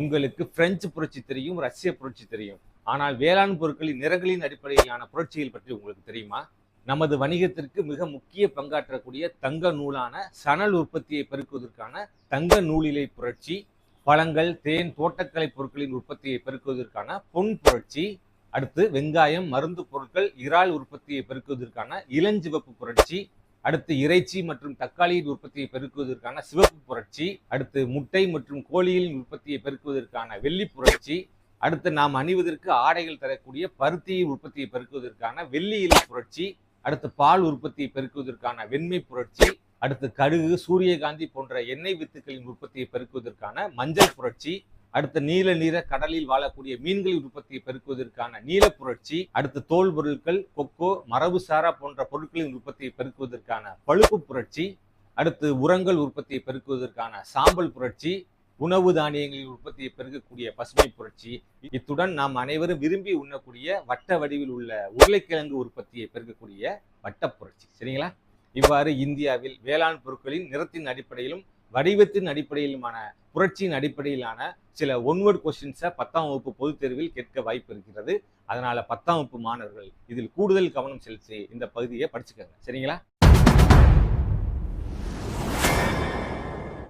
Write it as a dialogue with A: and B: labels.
A: உங்களுக்கு பிரெஞ்சு புரட்சி தெரியும் ரஷ்ய புரட்சி தெரியும். ஆனால் வேளாண் பொருட்களின் நிறங்களின் அடிப்படையிலான புரட்சிகள் பற்றி உங்களுக்கு தெரியுமா? நமது வணிகத்திற்கு மிக முக்கிய பங்காற்றக்கூடிய தங்க நூலான சணல் உற்பத்தியை பெருக்குவதற்கான தங்க நூலிலை புரட்சி பழங்கள் தேன் தோட்டக்கலை பொருட்களின் உற்பத்தியை பெருக்குவதற்கான பொன் புரட்சி அடுத்து வெங்காயம் மருந்து பொருட்கள் இறால் உற்பத்தியை பெருக்குவதற்கான இளஞ்சிவப்பு புரட்சி அடுத்து இறைச்சி மற்றும் தக்காளியின் உற்பத்தியை பெருக்குவதற்கான சிவப்பு புரட்சி அடுத்து முட்டை மற்றும் கோழிகளின் உற்பத்தியை பெருக்குவதற்கான வெள்ளி புரட்சி அடுத்து நாம் அணிவதற்கு ஆடைகள் தரக்கூடிய பருத்தியின் உற்பத்தியை பெருக்குவதற்கான வெள்ளி இலை புரட்சி அடுத்து பால் உற்பத்தியை பெருக்குவதற்கான வெண்மை புரட்சி அடுத்து கடுகு சூரியகாந்தி போன்ற எண்ணெய் வித்துக்களின் உற்பத்தியை பெருக்குவதற்கான மஞ்சள் புரட்சி அடுத்த நீல நிற கடலில் வாழக்கூடிய மீன்களின் உற்பத்தியை பெருக்குவதற்கான நீல புரட்சி அடுத்த தோல் பொருட்கள் கொக்கோ மரபுசாரா போன்ற பொருட்களின் உற்பத்தியை பெருக்குவதற்கான பழுப்பு புரட்சி அடுத்து உரங்கள் உற்பத்தியை பெருக்குவதற்கான சாம்பல் புரட்சி உணவு தானியங்களின் உற்பத்தியை பெருக்கக்கூடிய பசுமை புரட்சி. இத்துடன் நாம் அனைவரும் விரும்பி உண்ணக்கூடிய வட்ட வடிவில் உள்ள உருளைக்கிழங்கு உற்பத்தியை பெருக்கக்கூடிய வட்ட புரட்சி. சரிங்களா? இவ்வாறு இந்தியாவில் வேளாண் பொருட்களின் நிறத்தின் அடிப்படையிலும் வடிவத்தின் அடிப்படையிலுமான புரட்சியின் அடிப்படையிலான சில ஒன்வர்ட் கொஸ்டின்ஸை பத்தாம் வகுப்பு பொதுத் தேர்வில் கேட்க வாய்ப்பு இருக்கிறது. அதனால பத்தாம் வகுப்பு மாணவர்கள் இதில் கூடுதல் கவனம் செலுத்தி இந்த பகுதியை படிச்சுக்கோங்க. சரிங்களா?